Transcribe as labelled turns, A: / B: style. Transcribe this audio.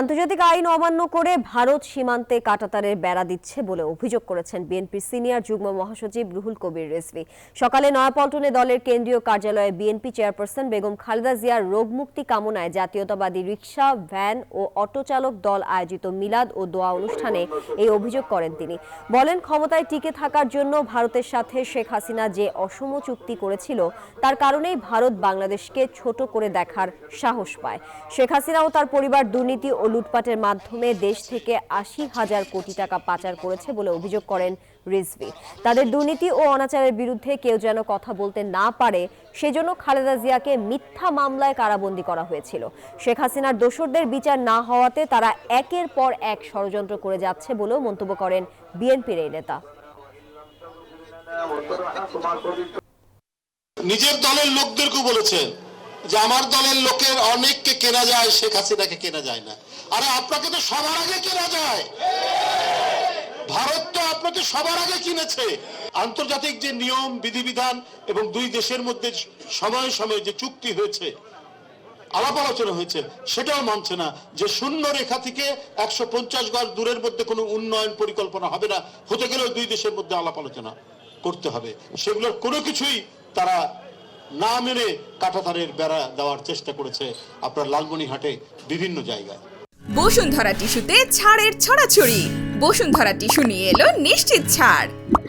A: আন্তর্জাতিক আইন অমান্য করে ভারত সীমান্তে কাটাতারের বেড়া দিচ্ছে বলে অভিযোগ করেছেন বিএনপির সিনিয়র যুগ্ম মহাসচিব রুহুল কবির রেজভি সকালে নয়াপল্টনে দলের কেন্দ্রীয় কার্যালয়ে বিএনপি চেয়ারপারসন বেগম খালেদা জিয়ার রোগমুক্তি কামনায় জাতীয়তাবাদী রিক্সা ভ্যান ও অটো চালক দল আয়োজিত মিলাদ ও দোয়া অনুষ্ঠানে এই অভিযোগ করেন তিনি বলেন ক্ষমতায় টিকে থাকার জন্য ভারতের সাথে শেখ হাসিনা যে অসম চুক্তি করেছিল তার কারণেই ভারত বাংলাদেশকে ছোট করে দেখার সাহস পায় শেখ হাসিনা ও তার পরিবার দুর্নীতি ও লুটপাটের মাধ্যমে দেশ থেকে আশি হাজার কোটি টাকা পাচার করেছে বলে অভিযোগ করেন রিজভি তাদের দুর্নীতি ও অনাচারের বিরুদ্ধে কেউ যেন কথা বলতে না পারে সেজন্য খালেদা জিয়াকে মিথ্যা মামলায় কারাবন্দী করা হয়েছিল শেখ হাসিনার দোসরদের বিচার না হওয়াতে তারা একের পর এক ষড়যন্ত্র করে যাচ্ছে বলেও মন্তব্য করেন বিএনপির এই নেতা নিজের দলের লোকদেরকে বলেছে যে আমার দলের লোকের অনেককে কেনা যায় শেখ হাসিনাকে কেনা যায় না আরে আপনাকে তো সবার আগে কেনা যায় ভারত তো আপনাকে সবার আগে কিনেছে আন্তর্জাতিক যে নিয়ম বিধিবিধান এবং দুই দেশের মধ্যে সময়ে
B: সময়ে যে চুক্তি হয়েছে আলাপ আলোচনা হয়েছে সেটাও মানছে না যে শূন্য রেখা থেকে একশো পঞ্চাশ গড় দূরের মধ্যে কোনো উন্নয়ন পরিকল্পনা হবে না হতে গেলেও দুই দেশের মধ্যে আলাপ আলোচনা করতে হবে সেগুলোর কোনো কিছুই তারা না মেনে কাটাতারের বেড়া দেওয়ার চেষ্টা করেছে আপনার লালমনিহাটে বিভিন্ন জায়গায় বসুন্ধরা টিস্যুতে ছাড়ের ছড়াছড়ি বসুন্ধরা টিস্যু নিয়ে এলো নিশ্চিত ছাড়